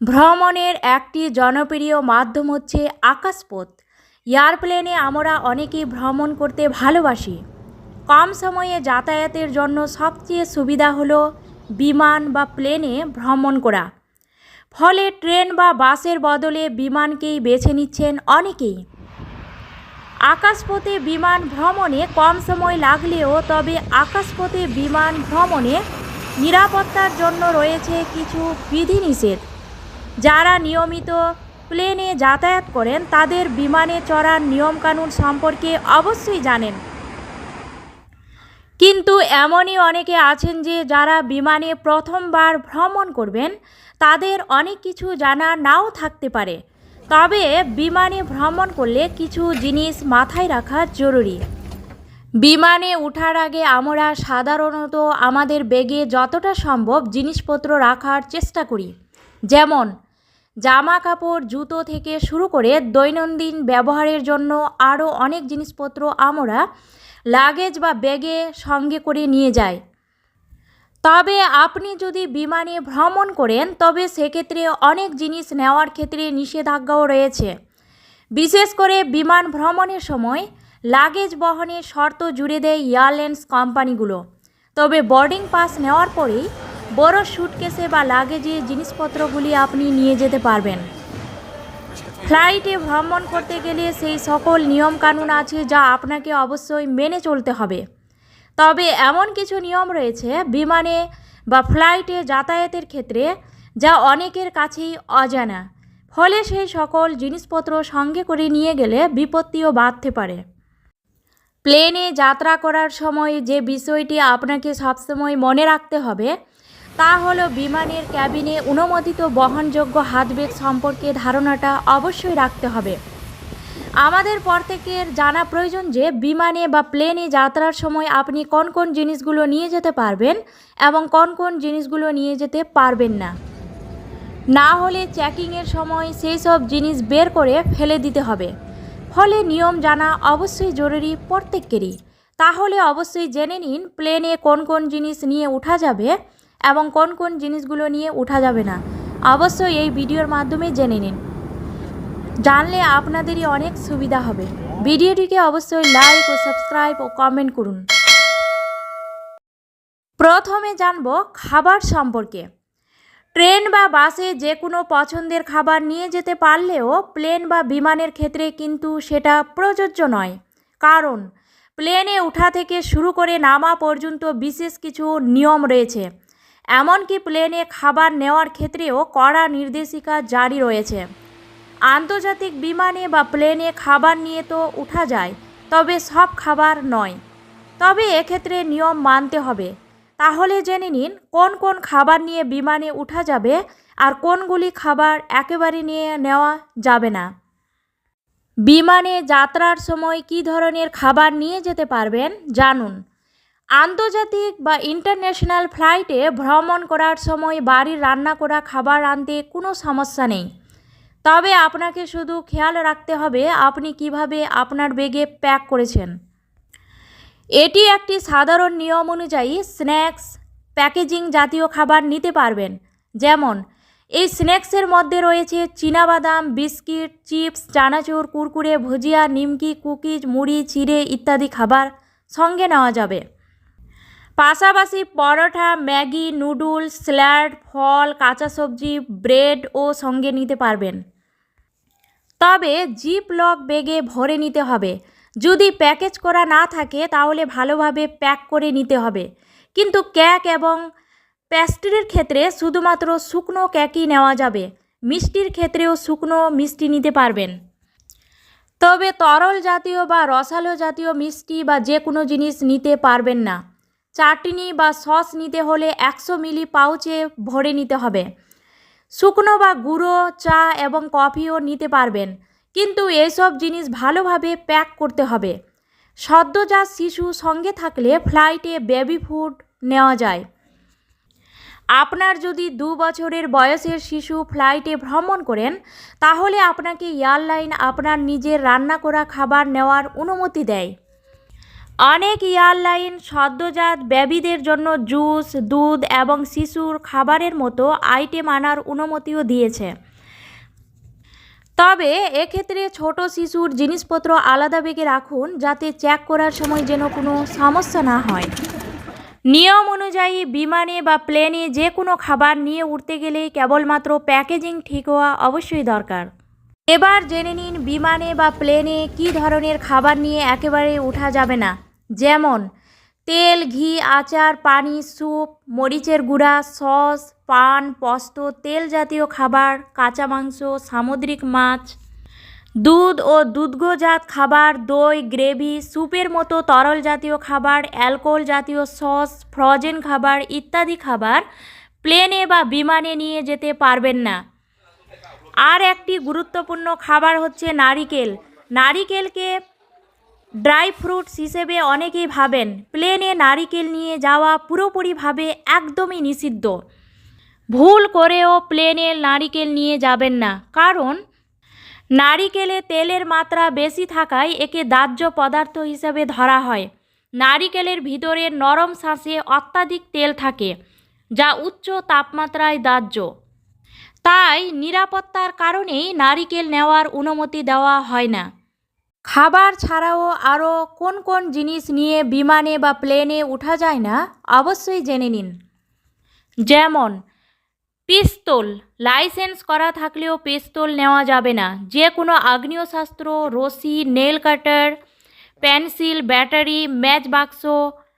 ভ্রমণের একটি জনপ্রিয় মাধ্যম হচ্ছে আকাশপথ। এয়ারপ্লেনে আমরা অনেকেই ভ্রমণ করতে ভালোবাসি। কম সময়ে যাতায়াতের জন্য সবচেয়ে সুবিধা হলো বিমান বা প্লেনে ভ্রমণ করা। ফলে ট্রেন বা বাসের বদলে বিমানকেই বেছে নিচ্ছেন অনেকেই। আকাশপথে বিমান ভ্রমণে কম সময় লাগলেও তবে আকাশপথে বিমান ভ্রমণে নিরাপত্তার জন্য রয়েছে কিছু বিধিনিষেধ। যারা নিয়মিত প্লেনে যাতায়াত করেন, তাদের বিমানে চড়ার নিয়মকানুন সম্পর্কে অবশ্যই জানেন। কিন্তু এমনই অনেকে আছেন যে, যারা বিমানে প্রথমবার ভ্রমণ করবেন, তাদের অনেক কিছু জানা নাও থাকতে পারে। তবে বিমানে ভ্রমণ করলে কিছু জিনিস মাথায় রাখা জরুরি। বিমানে ওঠার আগে আমরা সাধারণত আমাদের বেগে যতটা সম্ভব জিনিসপত্র রাখার চেষ্টা করি। যেমন জামা কাপড় জুতো থেকে শুরু করে দৈনন্দিন ব্যবহারের জন্য আরও অনেক জিনিসপত্র আমরা লাগেজ বা ব্যাগে সঙ্গে করে নিয়ে যাই। তবে আপনি যদি বিমানে ভ্রমণ করেন, তবে সেক্ষেত্রে অনেক জিনিস নেওয়ার ক্ষেত্রে নিষেধাজ্ঞাও রয়েছে। বিশেষ করে বিমান ভ্রমণের সময় লাগেজ বহনের শর্ত জুড়ে দেয় এয়ারলাইন্স কোম্পানিগুলো। তবে বোর্ডিং পাস নেওয়ার পরেই বড় সুটকেসে বা লাগেজে জিনিসপত্রগুলি আপনি নিয়ে যেতে পারবেন। ফ্লাইটে ভ্রমণ করতে গেলে সেই সকল নিয়মকানুন আছে যা আপনাকে অবশ্যই মেনে চলতে হবে। তবে এমন কিছু নিয়ম রয়েছে বিমানে বা ফ্লাইটে যাতায়াতের ক্ষেত্রে যা অনেকের কাছেই অজানা। ফলে সেই সকল জিনিসপত্র সঙ্গে করে নিয়ে গেলে বিপত্তিও বাড়তে পারে। প্লেনে যাত্রা করার সময় যে বিষয়টি আপনাকে সবসময় মনে রাখতে হবে তা হলো বিমানের ক্যাবিনে অনুমোদিত বহনযোগ্য হাতব্যাগ সম্পর্কে ধারণাটা অবশ্যই রাখতে হবে। আমাদের প্রত্যেকের জানা প্রয়োজন যে বিমানে বা প্লেনে যাত্রার সময় আপনি কোন কোন জিনিসগুলো নিয়ে যেতে পারবেন এবং কোন কোন জিনিসগুলো নিয়ে যেতে পারবেন না। না হলে চেকিংয়ের সময় সেই সব জিনিস বের করে ফেলে দিতে হবে। ফলে নিয়ম জানা অবশ্যই জরুরি প্রত্যেকেরই। তাহলে অবশ্যই জেনে নিন প্লেনে কোন কোন জিনিস নিয়ে ওঠা যাবে এবং কোন কোন জিনিসগুলো নিয়ে ওঠা যাবে না। অবশ্যই এই ভিডিওর মাধ্যমে জেনে নিন। জানলে আপনাদেরই অনেক সুবিধা হবে। ভিডিওটিকে অবশ্যই লাইক ও সাবস্ক্রাইব ও কমেন্ট করুন। প্রথমে জানব খাবার সম্পর্কে। ট্রেন বা বাসে যে কোনো পছন্দের খাবার নিয়ে যেতে পারলেও প্লেন বা বিমানের ক্ষেত্রে কিন্তু সেটা প্রযোজ্য নয়। কারণ, প্লেনে ওঠা থেকে শুরু করে নামা পর্যন্ত বিশেষ কিছু নিয়ম রয়েছে। এমনকি প্লেনে খাবার নেওয়ার ক্ষেত্রেও কড়া নির্দেশিকা জারি রয়েছে। আন্তর্জাতিক বিমানে বা প্লেনে খাবার নিয়ে তো উঠা যায়, তবে সব খাবার নয়। তবে এক্ষেত্রে নিয়ম মানতে হবে। তাহলে জেনে নিন, কোন কোন খাবার নিয়ে বিমানে উঠা যাবে আর কোনগুলি খাবার একেবারে নিয়ে নেওয়া যাবে না। বিমানে যাত্রার সময় কী ধরনের খাবার নিয়ে যেতে পারবেন, জানুন। আন্তর্জাতিক বা ইন্টারন্যাশনাল ফ্লাইটে ভ্রমণ করার সময় বাড়ির রান্না করা, খাবার আনতে কোনো সমস্যা নেই। তবে আপনাকে শুধু খেয়াল রাখতে হবে আপনি কীভাবে আপনার বেগে প্যাক করেছেন। এটি একটি সাধারণ নিয়ম অনুযায়ী স্ন্যাক্স, প্যাকেজিং জাতীয় খাবার নিতে পারবেন। যেমন, এই স্ন্যাক্সের মধ্যে রয়েছে চীনাবাদাম, biscuit, chips, chanachur, Kurkure, bhujia, nimki, cookies, মুড়ি, চিড়ে ইত্যাদি খাবার সঙ্গে নেওয়া যাবে। পাশাপাশি পরোটা, ম্যাগি নুডলস স্যালাড, ফল, কাঁচা সবজি, ব্রেড ও সঙ্গে নিতে পারবেন। তবে জিপ লক বেগে ভরে নিতে হবে। যদি প্যাকেজ করা না থাকে, তাহলে ভালোভাবে প্যাক করে নিতে হবে। কিন্তু ক্যাক এবং প্যাস্ট্রির ক্ষেত্রে শুধুমাত্র শুকনো ক্যাকই নেওয়া যাবে। মিষ্টির ক্ষেত্রেও শুকনো মিষ্টি নিতে পারবেন। তবে তরল জাতীয় বা রসালো জাতীয় মিষ্টি বা যে কোনো জিনিস নিতে পারবেন না। চাটনি বা সস নিতে হলে একশো মিলি পাউচে ভরে নিতে হবে। শুকনো বা গুঁড়ো চা এবং কফিও নিতে পারবেন। কিন্তু এসব জিনিস ভালোভাবে প্যাক করতে হবে। সদ্যজাত শিশু সঙ্গে থাকলে ফ্লাইটে বেবি ফুড নেওয়া যায়। আপনার যদি দু বছরের বয়সের শিশু ফ্লাইটে ভ্রমণ করেন, তাহলে আপনাকে এয়ারলাইন আপনার নিজের রান্না করা খাবার নেওয়ার অনুমতি দেয়। অনেক এয়ারলাইন সদ্যজাত বেবিদের জন্য জুস, দুধ এবং শিশুর খাবারের মতো আইটেম আনার অনুমতিও দিয়েছে। তবে এক্ষেত্রে ছোট শিশুর জিনিসপত্র আলাদা বেগে রাখুন, যাতে চেক করার সময় যেন কোনো সমস্যা না হয়। নিয়ম অনুযায়ী বিমানে বা প্লেনে যে কোনো খাবার নিয়ে উঠতে গেলে কেবলমাত্র প্যাকেজিং ঠিক হওয়া অবশ্যই দরকার। এবার জেনে নিন বিমানে বা প্লেনে কী ধরনের খাবার নিয়ে একেবারে ওঠা যাবে না। যেমন, তেল, ঘি, আচার, পানি, স্যুপ, মরিচের গুঁড়া, সস, পান, পস্ত, তেল জাতীয় খাবার, কাঁচা মাংস, সামুদ্রিক মাছ, দুধ ও দুগ্ধজাত খাবার, দই, গ্রেভি, স্যুপের মতো তরল জাতীয় খাবার, অ্যালকোহল জাতীয় সস, ফ্রজেন খাবার ইত্যাদি খাবার প্লেনে বা বিমানে নিয়ে যেতে পারবেন না। আর একটি গুরুত্বপূর্ণ খাবার হচ্ছে নারিকেল। নারিকেলকে ড্রাই ফ্রুটস হিসেবে অনেকেই ভাবেন প্লেনে নারিকেল নিয়ে যাওয়া পুরোপুরিভাবে একদমই নিষিদ্ধ। ভুল করেও প্লেনে নারিকেল নিয়ে যাবেন না, কারণ নারিকেলে তেলের মাত্রা বেশি থাকায় একে দাহ্য পদার্থ হিসেবে ধরা হয়। নারিকেলের ভিতরে নরম শ্বাসে অত্যাধিক তেল থাকে, যা উচ্চ তাপমাত্রায় দাহ্য। তাই নিরাপত্তার কারণেই নারিকেল নেওয়ার অনুমতি দেওয়া হয় না। খাবার ছাড়াও আরও কোন কোন জিনিস নিয়ে বিমানে বা প্লেনে ওঠা যায় না, অবশ্যই জেনে নিন। যেমন, পিস্তল, লাইসেন্স করা থাকলেও পিস্তল নেওয়া যাবে না। যে কোনো আগ্নেয়শাস্ত্র, রশি, nail cutter, pencil, battery, match বাক্স,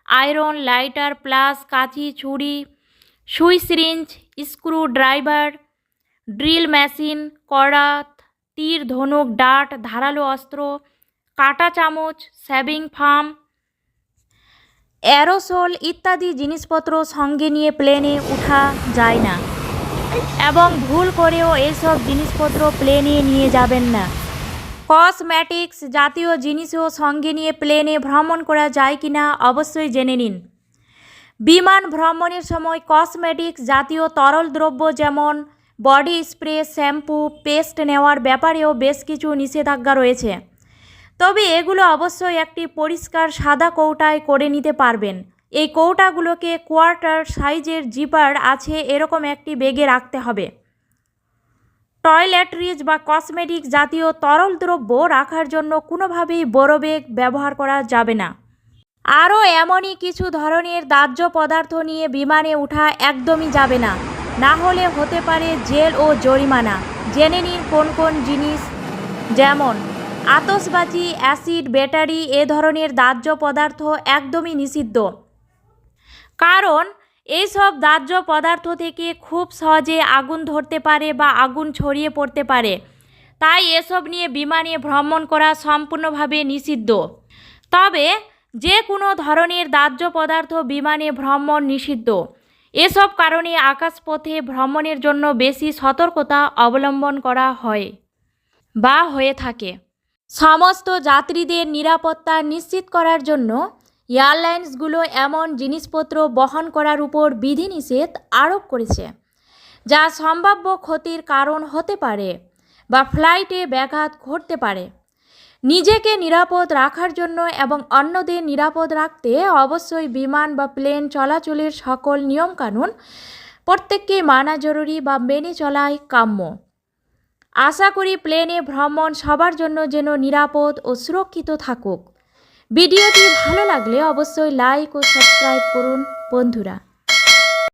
আয়রন, লাইটার, প্লাস, কাঁচি, ছুরি, সুই syringe, screw driver, drill machine করাত তীর, ধনুক, ডাট, ধারালো অস্ত্র কাঁটা চামচ সেভিং ফার্ম, অ্যারোসোল ইত্যাদি জিনিসপত্র সঙ্গে নিয়ে প্লেনে ওঠা যায় না এবং ভুল করেও এইসব জিনিসপত্র প্লেনে নিয়ে যাবেন না। কসমেটিক্স জাতীয় জিনিসও সঙ্গে নিয়ে প্লেনে ভ্রমণ করা যায় কি না অবশ্যই জেনে নিন। বিমান ভ্রমণের সময় কসমেটিক্স জাতীয় তরল দ্রব্য যেমন বডি স্প্রে, শ্যাম্পু, পেস্ট নেওয়ার ব্যাপারেও বেশ কিছু নিষেধাজ্ঞা রয়েছে। তবে এগুলো অবশ্যই একটি পরিষ্কার সাদা কৌটায় করে নিতে পারবেন। এই কৌটাগুলোকে কোয়ার্টার সাইজের জিপার আছে এরকম একটি বেগে রাখতে হবে। টয়লেট্রিজ বা কসমেটিক জাতীয় তরল দ্রব্য রাখার জন্য কোনোভাবেই বড় বেগ ব্যবহার করা যাবে না। আরও এমনই কিছু ধরনের দাহ্য পদার্থ নিয়ে বিমানে ওঠা একদমই যাবে না। না হলে হতে পারে জেল ও জরিমানা। জেনে নিন কোন কোন জিনিস যেমন আতসবাজি, অ্যাসিড, ব্যাটারি এ ধরনের দাহ্য পদার্থ একদমই নিষিদ্ধ। কারণ, এইসব দাহ্য পদার্থ থেকে খুব সহজে আগুন ধরতে পারে বা আগুন ছড়িয়ে পড়তে পারে। তাই এসব নিয়ে বিমানে ভ্রমণ করা সম্পূর্ণভাবে নিষিদ্ধ। তবে, যে কোনো ধরনের দাহ্য পদার্থ বিমানে ভ্রমণ নিষিদ্ধ। এসব কারণে আকাশপথে ভ্রমণের জন্য বেশি সতর্কতা অবলম্বন করা হয় বা হয়ে থাকে। সমস্ত যাত্রীদের নিরাপত্তা নিশ্চিত করার জন্য এয়ারলাইন্সগুলো এমন জিনিসপত্র বহন করার উপর বিধিনিষেধ আরোপ করেছে, যা সম্ভাব্য ক্ষতির কারণ হতে পারে বা ফ্লাইটে ব্যাঘাত ঘটতে পারে। নিজেকে নিরাপদ রাখার জন্য এবং অন্যদের নিরাপদ রাখতে অবশ্যই বিমান বা প্লেন চলাচলের সকল নিয়মকানুন প্রত্যেককে মানা জরুরি বা মেনে চলাই কাম্য। আশা করি প্লেনে ভ্রমণ সবার জন্য যেন নিরাপদ ও সুরক্ষিত থাকুক। ভিডিওটি ভালো লাগলে অবশ্যই লাইক ও সাবস্ক্রাইব করুন, বন্ধুরা।